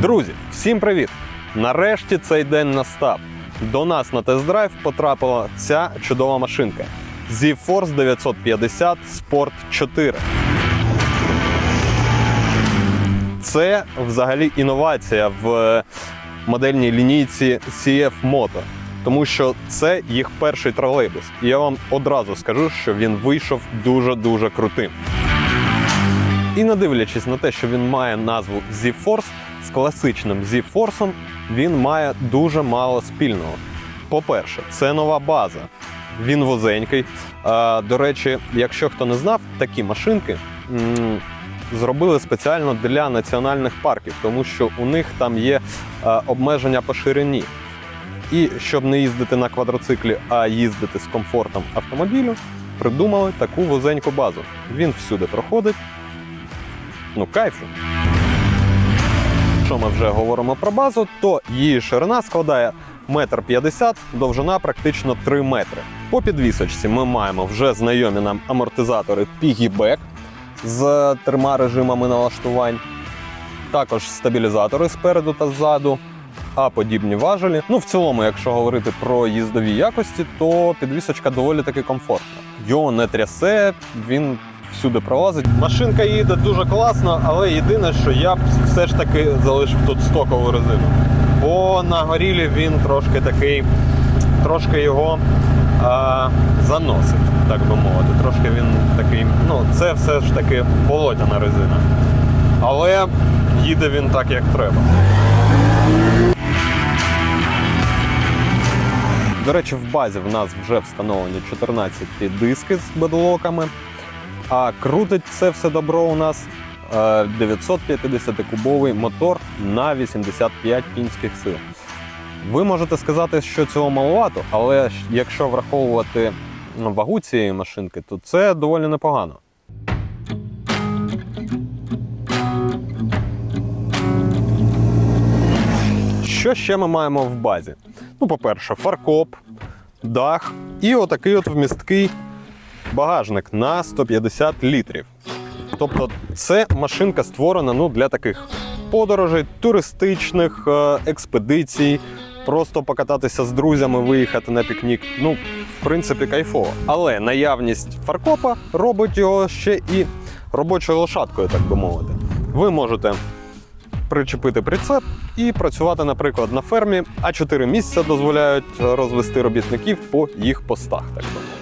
Друзі, всім привіт! Нарешті цей день настав. До нас на тест-драйв потрапила ця чудова машинка Z-Force 950 Sport 4. Це взагалі інновація в модельній лінійці CF Moto, тому що це їх перший тролейбус. І я вам одразу скажу, що він вийшов дуже-дуже крутим. І не дивлячись на те, що він має назву Z-Force, з класичним Z-Force він має дуже мало спільного. По-перше, це нова база. Він возенький. До речі, якщо хто не знав, такі машинки зробили спеціально для національних парків, тому що у них там є обмеження по ширині. І щоб не їздити на квадроциклі, а їздити з комфортом автомобілю, придумали таку возеньку базу. Він всюди проходить. Ну, кайфу. Якщо ми вже говоримо про базу, то її ширина складає 1,50 м, довжина практично 3 метри. По підвісочці ми маємо вже знайомі нам амортизатори Piggyback з трьома режимами налаштувань. Також стабілізатори спереду та ззаду, а подібні важелі. Ну, в цілому, якщо говорити про їздові якості, то підвісочка доволі таки комфортна. Його не трясе, він всюди пролазить. Машинка їде дуже класно, але єдине, що я б все ж таки залишив тут стокову резину. Бо на горілі він трошки такий, трошки його а, заносить, так би мовити. Трошки він такий, ну, це все ж таки болотяна резина. Але їде він так, як треба. До речі, в базі в нас вже встановлені 14 диски з бедлоками. А крутить це все добро у нас е, 950-кубовий мотор на 85 кінських сил. Ви можете сказати, що цього маловато, але якщо враховувати вагу цієї машинки, то це доволі непогано. Що ще ми маємо в базі? Ну, по-перше, фаркоп, дах і отакий от вмісткий багажник на 150 літрів. Тобто, це машинка створена ну, для таких подорожей, туристичних е, експедицій, просто покататися з друзями, виїхати на пікнік. Ну, в принципі, кайфово. Але наявність фаркопа робить його ще і робочою лошадкою, так би мовити. Ви можете причепити прицеп і працювати, наприклад, на фермі, а 4 місця дозволяють розвести робітників по їх постах, так би мовити.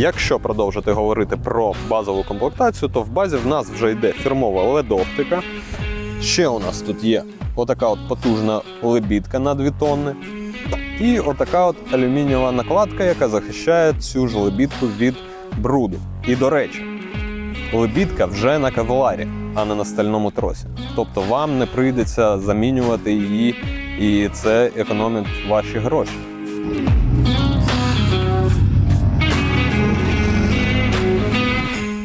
Якщо продовжити говорити про базову комплектацію, то в базі в нас вже йде фірмова LED-оптика. Ще у нас тут є отака от потужна лебідка на 2 тонни. І отака от алюмінієва накладка, яка захищає цю ж лебідку від бруду. І до речі, лебідка вже на кевларі, а не на стальному тросі. Тобто вам не прийдеться замінювати її, і це економить ваші гроші.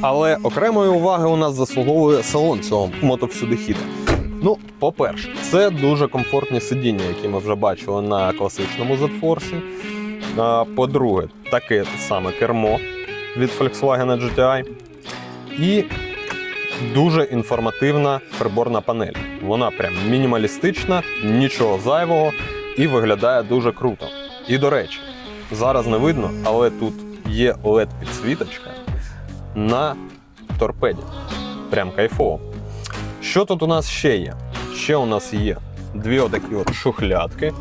Але окремої уваги у нас заслуговує салон цього мотовсюдихіда. Ну, по-перше, це дуже комфортні сидіння, які ми вже бачили на класичному Z-Force. По-друге, таке саме кермо від Volkswagen GTI. І дуже інформативна приборна панель. Вона прям мінімалістична, нічого зайвого і виглядає дуже круто. І до речі, зараз не видно, але тут є LED-підсвіточка на торпеді. Прям кайфово. Що тут у нас ще є? Ще у нас є дві отакі от шухлядки.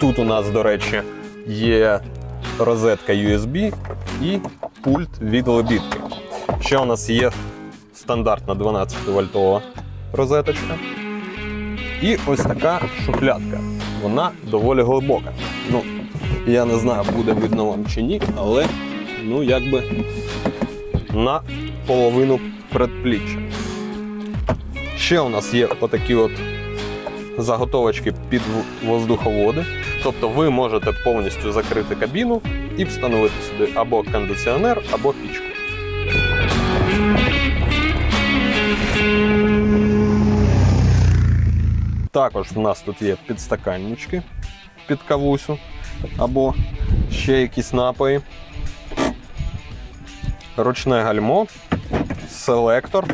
Тут у нас, до речі, є розетка USB і пульт від лебідки. Ще у нас є стандартна 12 вольтова розеточка. І ось така шухлядка. Вона доволі глибока. Ну, я не знаю, буде видно вам чи ні, але ну якби на половину предпліччя. Ще у нас є отакі от заготовочки під воздуховоди. Тобто ви можете повністю закрити кабіну і встановити сюди або кондиціонер, або пічку. Також в нас тут є підстаканнички під кавусю або ще якісь напої. Ручне гальмо селектор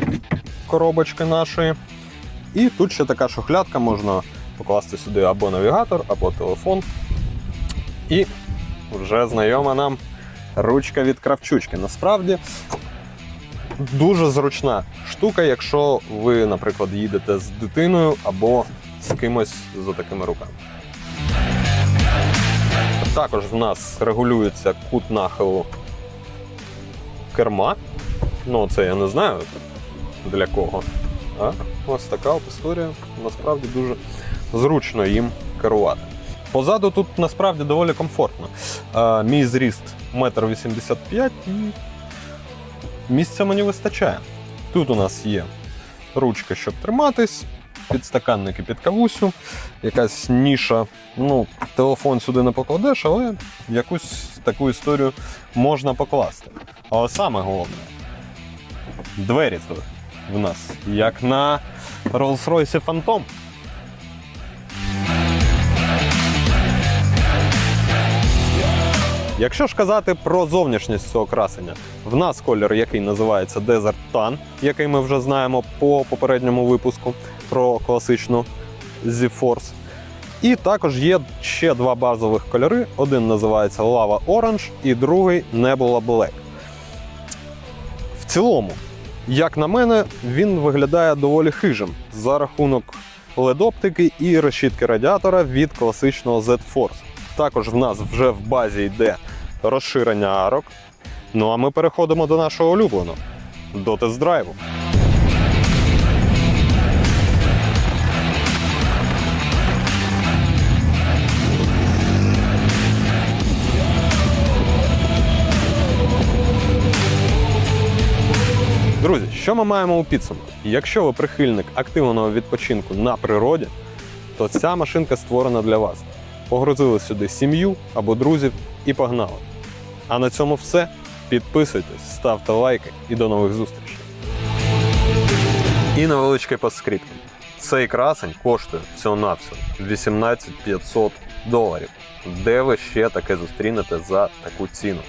коробочки нашої. І тут ще така шухлядка, можна покласти сюди або навігатор, або телефон. І вже знайома нам ручка від кравчучки. Насправді дуже зручна штука, якщо ви, наприклад, їдете з дитиною або з кимось з такими руками. Також в нас регулюється кут нахилу керма. Ну, це я не знаю для кого. А ось така от історія. Насправді дуже зручно їм керувати. Позаду тут насправді доволі комфортно. А, мій зріст 1,85 м і місця мені вистачає. Тут у нас є ручка, щоб триматись, підстаканники під кавусю, якась ніша. Ну, телефон сюди не покладеш, але якусь таку історію можна покласти. Але саме головне, двері тут в нас, як на Rolls-Royce Phantom. Якщо ж казати про зовнішність цього красення, в нас колір, який називається Desert Tan, який ми вже знаємо по попередньому випуску про класичну Z-Force. І також є ще два базових кольори: один називається Lava Orange і другий Nebula Black. В цілому, як на мене, він виглядає доволі хижим за рахунок LED-оптики і решітки радіатора від класичного Z-Force. Також в нас вже в базі йде розширення арок. Ну а ми переходимо до нашого улюбленого до тест-драйву. Що ми маємо у підсумку? Якщо ви прихильник активного відпочинку на природі, то ця машинка створена для вас. Погрузили сюди сім'ю або друзів і погнали. А на цьому все. Підписуйтесь, ставте лайки і до нових зустрічей. І невеличкий постскриптум. Цей красень коштує всього-навсього 18 500 доларів. Де ви ще таке зустрінете за таку ціну?